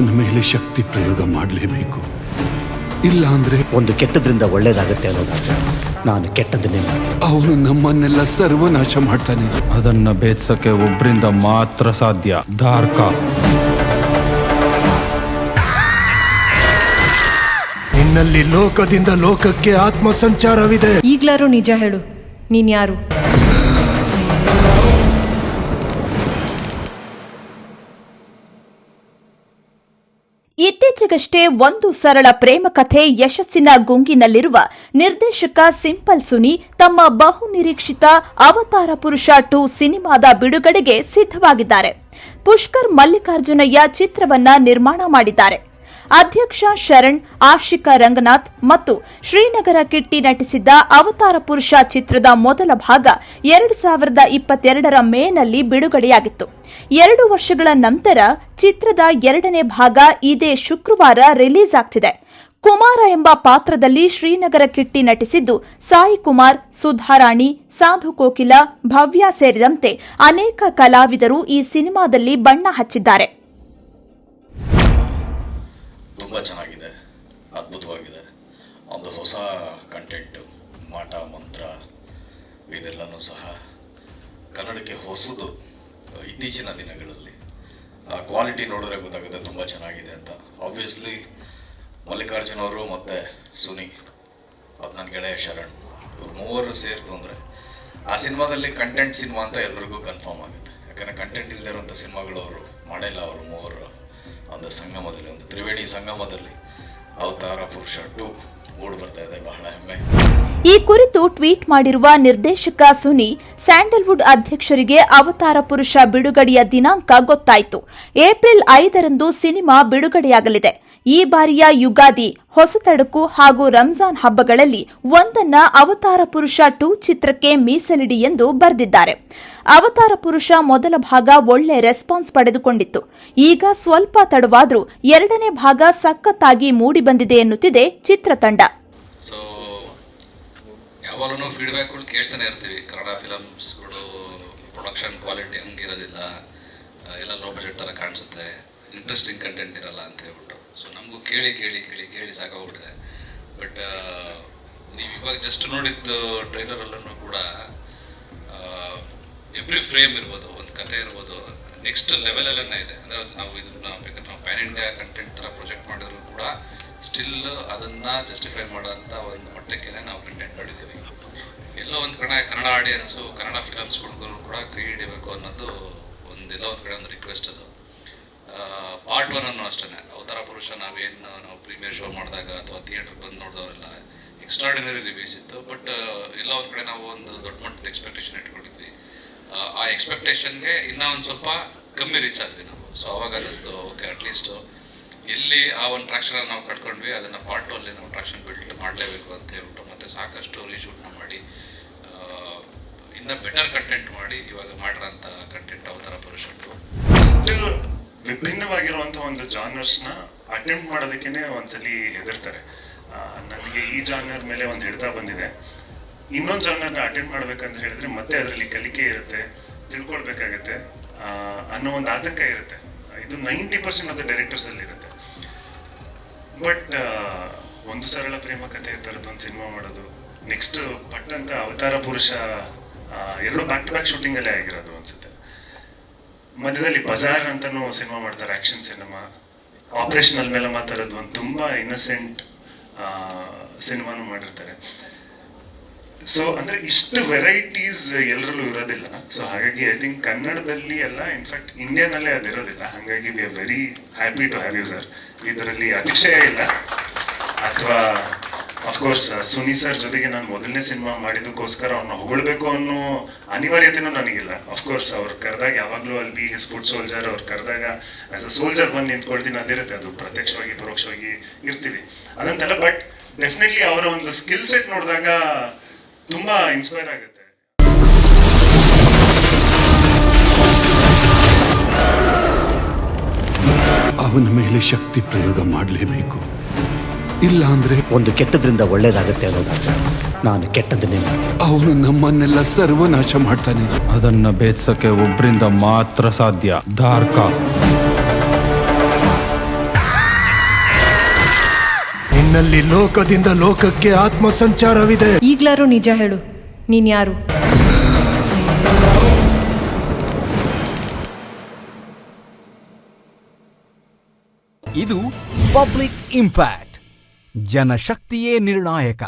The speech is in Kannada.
ಅವನ ಮೇಲೆ ಶಕ್ತಿ ಪ್ರಯೋಗ ಮಾಡಲೇಬೇಕು. ಇಲ್ಲ ಅಂದ್ರೆ ಒಂದು ಕೆಟ್ಟದ್ರಿಂದ ಒಳ್ಳೇದಾಗುತ್ತೆ ಅನ್ನೋದಾದ್ರೆ ನಾನು ಕೆಟ್ಟದನ್ನೇ ಮಾಡ್ತೀನಿ. ಅವನು ನಮ್ಮನ್ನೆಲ್ಲ ಸರ್ವನಾಶ ಮಾಡ್ತಾನೆ. ಅದನ್ನ ಭೇದಿಸಕ್ಕೆ ಒಬ್ರಿಂದ ಮಾತ್ರ ಸಾಧ್ಯ. ಧಾರ್ಕ. ನಿನ್ನಲ್ಲಿ ಲೋಕದಿಂದ ಲೋಕಕ್ಕೆ ಆತ್ಮ ಸಂಚಾರವಿದೆ ಈಗ್ಲಾರು ನಿಜ ಹೇಳು. ನೀನ್ ಯಾರು ಇತ್ತೀಚೆಗಷ್ಟೇ ಒಂದು ಸರಳ ಪ್ರೇಮ ಕಥೆ ಯಶಸ್ಸಿನ ಗುಂಗಿನಲ್ಲಿರುವ ನಿರ್ದೇಶಕ ಸಿಂಪಲ್ ಸುನಿ ತಮ್ಮ ಬಹುನಿರೀಕ್ಷಿತ ಅವತಾರ ಪುರುಷ ಟು ಸಿನಿಮಾದ ಬಿಡುಗಡೆಗೆ ಸಿದ್ಧವಾಗಿದ್ದಾರೆ. ಪುಷ್ಕರ್ ಮಲ್ಲಿಕಾರ್ಜುನಯ್ಯ ಚಿತ್ರವನ್ನ ನಿರ್ಮಾಣ ಮಾಡಿದ್ದಾರೆ. ಅಧ್ಯಕ್ಷ ಶರಣ್, ಆಶಿಕಾ ರಂಗನಾಥ್ ಮತ್ತು ಶ್ರೀನಗರ ಕಿಟ್ಟಿ ನಟಿಸಿದ್ದ ಅವತಾರ ಪುರುಷ ಚಿತ್ರದ ಮೊದಲ ಭಾಗ ಎರಡು ಸಾವಿರದ ಇಪ್ಪತ್ತೆರಡರ ಮೇನಲ್ಲಿ ಬಿಡುಗಡೆಯಾಗಿತ್ತು. ಎರಡು ವರ್ಷಗಳ ನಂತರ ಚಿತ್ರದ ಎರಡನೇ ಭಾಗ ಇದೇ ಶುಕ್ರವಾರ ರಿಲೀಸ್ ಆಗ್ತಿದೆ. ಕುಮಾರ ಎಂಬ ಪಾತ್ರದಲ್ಲಿ ಶ್ರೀನಗರ ಕಿಟ್ಟಿ ನಟಿಸಿದ್ದು ಸಾಯಿ ಕುಮಾರ್, ಸುಧಾರಾಣಿ, ಸಾಧು ಕೋಕಿಲ, ಭವ್ಯ ಸೇರಿದಂತೆ ಅನೇಕ ಕಲಾವಿದರು ಈ ಸಿನಿಮಾದಲ್ಲಿ ಬಣ್ಣ ಹಚ್ಚಿದ್ದಾರೆ. ತುಂಬ ಚೆನ್ನಾಗಿದೆ, ಅದ್ಭುತವಾಗಿದೆ. ಒಂದು ಹೊಸ ಕಂಟೆಂಟು ಮಾಟ, ಮಂತ್ರ, ಇದೆಲ್ಲನೂ ಸಹ ಕನ್ನಡಕ್ಕೆ ಹೊಸದು ಇತ್ತೀಚಿನ ದಿನಗಳಲ್ಲಿ. ಆ ಕ್ವಾಲಿಟಿ ನೋಡಿದ್ರೆ ಗೊತ್ತಾಗುತ್ತೆ ತುಂಬ ಚೆನ್ನಾಗಿದೆ ಅಂತ. ಆಬ್ವಿಯಸ್ಲಿ ಮಲ್ಲಿಕಾರ್ಜುನ ಅವರು ಮತ್ತು ಸುನಿ ಅದು ನನ್ನ ಗೆಳೆಯ ಶರಣ್, ಇವ್ರು ಮೂವರು ಸೇರ್ತು ಅಂದರೆ ಆ ಸಿನಿಮಾದಲ್ಲಿ ಕಂಟೆಂಟ್ ಸಿನಿಮಾ ಅಂತ ಎಲ್ರಿಗೂ ಕನ್ಫರ್ಮ್ ಆಗುತ್ತೆ. ಯಾಕಂದರೆ ಕಂಟೆಂಟ್ ಇಲ್ಲದೇ ಇರುವಂಥ ಸಿನಿಮಾಗಳು ಅವರು ಮಾಡಿಲ್ಲ ಅವರು ಮೂವರು. ಒಂದು ಸಂಗಮದಲ್ಲಿ, ಒಂದು ತ್ರಿವೇಣಿ ಸಂಗಮದಲ್ಲಿ ಅವತಾರ ಪುರುಷ ಟು ಮೂಡ್ ಬರ್ತಾ ಇದೆ, ಬಹಳ ಹೆಮ್ಮೆ. ಈ ಕುರಿತು ಟ್ವೀಟ್ ಮಾಡಿರುವ ನಿರ್ದೇಶಕ ಸುನಿ, ಸ್ಯಾಂಡಲ್ವುಡ್ ಅಧ್ಯಕ್ಷರಿಗೆ ಅವತಾರ ಪುರುಷ ಬಿಡುಗಡೆಯ ದಿನಾಂಕ ಗೊತ್ತಾಯಿತು. ಏಪ್ರಿಲ್ ಐದರಂದು ಸಿನಿಮಾ ಬಿಡುಗಡೆಯಾಗಲಿದೆ. ಈ ಬಾರಿಯ ಯುಗಾದಿ ಹೊಸತಡಕು ಹಾಗೂ ರಂಜಾನ್ ಹಬ್ಬಗಳಲ್ಲಿ ಒಂದನ್ನ ಅವತಾರ ಪುರುಷ ಟು ಚಿತ್ರಕ್ಕೆ ಮೀಸಲಿಡಿ ಎಂದು ಬರೆದಿದ್ದಾರೆ. ಅವತಾರ ಪುರುಷ ಮೊದಲ ಭಾಗ ಒಳ್ಳೆ ರೆಸ್ಪಾನ್ಸ್ ಪಡೆದುಕೊಂಡಿತ್ತು. ಈಗ ಸ್ವಲ್ಪ ತಡವಾದರೂ ಎರಡನೇ ಭಾಗ ಸಖತ್ತಾಗಿ ಮೂಡಿಬಂದಿದೆ ಎನ್ನುತ್ತಿದೆ ಚಿತ್ರತಂಡ ಪ್ರೊಡಕ್ಷನ್ ಕ್ವಾಲಿಟಿ ಹಂಗಿರೋದಿಲ್ಲ. ಎಲ್ಲ ಲೋ ಬಜೆಟ್ ಥರ ಕಾಣಿಸುತ್ತೆ. ಇಂಟ್ರೆಸ್ಟಿಂಗ್ ಕಂಟೆಂಟ್ ಇರಲ್ಲ ಅಂತ ಹೇಳ್ಬಿಟ್ಟು. ಸೊ ನಮಗೂ ಕೇಳಿ ಕೇಳಿ ಕೇಳಿ ಕೇಳಿ ಸಾಕಾಗ್ಬಿಟ್ಟಿದೆ. ಬಟ್ ನೀವು ಇವಾಗ ಜಸ್ಟ್ ನೋಡಿದ್ದು ಟ್ರೈಲರಲ್ಲೂ ಕೂಡ ಎವ್ರಿ ಫ್ರೇಮ್ ಇರ್ಬೋದು, ಒಂದು ಕತೆ ಇರ್ಬೋದು ನೆಕ್ಸ್ಟ್ ಲೆವೆಲಲ್ಲೇ ಇದೆ. ಅಂದರೆ ನಾವು ಇದನ್ನ ಬೇಕಾದ್ರೆ ನಾವು ಪ್ಯಾನ್ ಇಂಡಿಯಾ ಕಂಟೆಂಟ್ ಥರ ಪ್ರೊಜೆಕ್ಟ್ ಮಾಡಿದ್ರು ಕೂಡ ಸ್ಟಿಲ್ ಅದನ್ನ ಜಸ್ಟಿಫೈ ಮಾಡೋಂಥ ಒಂದು ಮಟ್ಟಕ್ಕೆ ನಾವು ಕಂಟೆಂಟ್ ಮಾಡಿದ್ದೀವಿ. ಎಲ್ಲೋ ಒಂದು ಕಡೆ ಕನ್ನಡ ಆಡಿಯನ್ಸು ಕನ್ನಡ ಫಿಲಮ್ಸ್ ಹುಡುಗರು ಕೂಡ ಕೈ ಹಿಡಿಬೇಕು ಅನ್ನೋದು ಒಂದು, ಎಲ್ಲೋ ಒಂದು ಕಡೆ ಒಂದು ರಿಕ್ವೆಸ್ಟ್ ಅದು. ಅನ್ನೋ ಅಷ್ಟೇ ಅವತಾರ ಪುರುಷ ನಾವೇನು ನಾವು ಪ್ರೀಮಿಯರ್ ಶೋ ಮಾಡಿದಾಗ ಅಥವಾ ಥಿಯೇಟರ್ ಬಂದು ನೋಡಿದವರೆಲ್ಲ ಎಕ್ಸ್ಟ್ರಾಡಿನರಿ ರಿವ್ಯೂಸ್ ಇತ್ತು. ಬಟ್ ಎಲ್ಲ ಒಂದು ಕಡೆ ನಾವು ಒಂದು ದೊಡ್ಡ ಮಟ್ಟದ ಎಕ್ಸ್ಪೆಕ್ಟೇಷನ್ ಇಟ್ಕೊಂಡಿದ್ವಿ. ಆ, ಎಕ್ಸ್ಪೆಕ್ಟೇಷನ್ಗೆ ಇನ್ನೂ ಒಂದು ಸ್ವಲ್ಪ ಕಮ್ಮಿ ರೀಚ್ ಆದ್ವಿ ನಾವು. ಸೊ ಅವಾಗ ಅನ್ನಿಸ್ತು ಓಕೆ ಅಟ್ಲೀಸ್ಟು ಎಲ್ಲಿ ಆ ಒಂದು ಟ್ರಾಕ್ಷನ್ ನಾವು ಕಟ್ಕೊಂಡ್ವಿ ಅದನ್ನು ಪಾರ್ಟ್ ಟು ಅಲ್ಲಿ ನಾವು ಟ್ರಾಕ್ಷನ್ ಬಿಲ್ಡ್ ಮಾಡಲೇಬೇಕು ಅಂತ ಹೇಳ್ಬಿಟ್ಟು ಮತ್ತೆ ಸಾಕಷ್ಟು ರೀಶೂಟ್ನ ಮಾಡಿ ಇನ್ನೂ ಬೆಟರ್ ಕಂಟೆಂಟ್ ಮಾಡಿ ಇವಾಗ ಮಾಡಿರೋಂಥ ಕಂಟೆಂಟ್ ಅವತಾರ ಪುರುಷಟ್ಟು still ವಿಭಿನ್ನವಾಗಿರುವಂಥ ಒಂದು ಜಾನರ್ಸ್ನ ಅಟೆಂಪ್ಟ್ ಮಾಡೋದಕ್ಕೇನೆ ಒಂದ್ಸಲಿ ಹೆದರ್ತಾರೆ. ನನಗೆ ಈ ಜಾನರ್ ಮೇಲೆ ಒಂದು ಹಿಡಿತ ಬಂದಿದೆ. ಇನ್ನೊಂದು ಜಾನರ್ನ ಅಟೆಂಡ್ ಮಾಡ್ಬೇಕಂತ ಹೇಳಿದ್ರೆ ಮತ್ತೆ ಅದರಲ್ಲಿ ಕಲಿಕೆ ಇರುತ್ತೆ, ತಿಳ್ಕೊಳ್ಬೇಕಾಗತ್ತೆ ಅನ್ನೋ ಒಂದು ಆತಂಕ ಇರುತ್ತೆ. ಇದು ninety percent of the directors ಅಲ್ಲಿ ಇರುತ್ತೆ. ಬಟ್ ಒಂದು ಸರಳ ಪ್ರೇಮ ಕಥೆ ಥರದ್ದು ಒಂದು ಸಿನಿಮಾ ಮಾಡೋದು ನೆಕ್ಸ್ಟ್ ಪಟ್ ಅಂತ ಅವತಾರ ಪುರುಷ ಎರಡು ಬ್ಯಾಕ್ ಟು ಬ್ಯಾಕ್ ಶೂಟಿಂಗ್ ಅಲ್ಲೇ ಆಗಿರೋದು ಅನ್ಸುತ್ತೆ. ಮಧ್ಯದಲ್ಲಿ ಬಜಾರ್ ಅಂತಾನು ಸಿನಿಮಾ ಮಾಡ್ತಾರೆ, ಆಕ್ಷನ್ ಸಿನಿಮಾ. ಆಪರೇಷನಲ್ ಮೇಲೆ ಮಾತಾಡೋದು ಒಂದು ತುಂಬಾ ಇನ್ನಸೆಂಟ್ ಸಿನಿಮಾನು ಮಾಡಿರ್ತಾರೆ. ಸೊ ಅಂದ್ರೆ ಇಷ್ಟು ವೆರೈಟೀಸ್ ಎಲ್ಲರಲ್ಲೂ ಇರೋದಿಲ್ಲ. ಸೊ ಹಾಗಾಗಿ ಐ ಥಿಂಕ್ ಕನ್ನಡದಲ್ಲಿ ಎಲ್ಲ ಇನ್ಫ್ಯಾಕ್ಟ್ ಇಂಡಿಯಾನಲ್ಲೇ ಅದಿರೋದಿಲ್ಲ ಹಾಗಾಗಿ we are very happy to have you sir ಇದರಲ್ಲಿ ಅತಿಶಯ ಇಲ್ಲ. ಅಥವಾ ಅಫ್ಕೋರ್ಸ್ ಸುನಿ ಸರ್ ಜೊತೆಗೆ ನಾನು ಮೊದಲನೇ ಸಿನಿಮಾ ಮಾಡಿದ್ದಕ್ಕೋಸ್ಕರ ಅವ್ರನ್ನ ಹೊಗಳ್ಬೇಕು ಅನ್ನೋ ಅನಿವಾರ್ಯತೆನೂ ನನಗಿಲ್ಲ. ಅಫ್ಕೋರ್ಸ್ ಅವ್ರು ಕರೆದಾಗ ಯಾವಾಗಲೂ ಅಲ್ಲಿ ಬಿ ಎಸ್ ಫುಡ್ ಸೋಲ್ಜರ್ ಅವ್ರು ಕರೆದಾಗ ಆಸ್ ಅ ಸೋಲ್ಜರ್ ಬಂದು ನಿಂತ್ಕೊಳ್ತೀನಿ ಅದಿರುತ್ತೆ. ಅದು ಪ್ರತ್ಯಕ್ಷವಾಗಿ, ಪರೋಕ್ಷವಾಗಿ ಇರ್ತೀವಿ. ಅದಂತಲ್ಲ ಬಟ್ ಡೆಫಿನೆಟ್ಲಿ ಅವರ ಒಂದು ಸ್ಕಿಲ್ ಸೆಟ್ ನೋಡಿದಾಗ ತುಂಬ ಇನ್ಸ್ಪೈರ್ ಆಗುತ್ತೆ. ಅವನ ಮೇಲೆ ಶಕ್ತಿ ಪ್ರಯೋಗ ಮಾಡಲೇಬೇಕು. ಇಲ್ಲ ಅಂದ್ರೆ ಒಂದು ಕೆಟ್ಟದ್ರಿಂದ ಒಳ್ಳೇದಾಗತ್ತೆ ಅನ್ನೋದಾದ್ರೆ ನಾನು ಕೆಟ್ಟದನ್ನೇ ಮಾಡ್ತೀನಿ. ಅವನು ನಮ್ಮನ್ನೆಲ್ಲ ಸರ್ವನಾಶ ಮಾಡ್ತಾನೆ. ಅದನ್ನ ಭೇದಿಸಕ್ಕೆ ಒಬ್ರಿಂದ ಮಾತ್ರ ಸಾಧ್ಯ. ಧಾರ್ಕ. ನಿನ್ನಲ್ಲಿ ಲೋಕದಿಂದ ಲೋಕಕ್ಕೆ ಆತ್ಮ ಸಂಚಾರವಿದೆ ಈಗ್ಲಾರು ನಿಜ ಹೇಳು. ನೀನ್ ಯಾರು? ಇದು ಪಬ್ಲಿಕ್ ಇಂಪ್ಯಾಕ್ಟ್. ಜನಶಕ್ತಿಯೇ ನಿರ್ಣಾಯಕ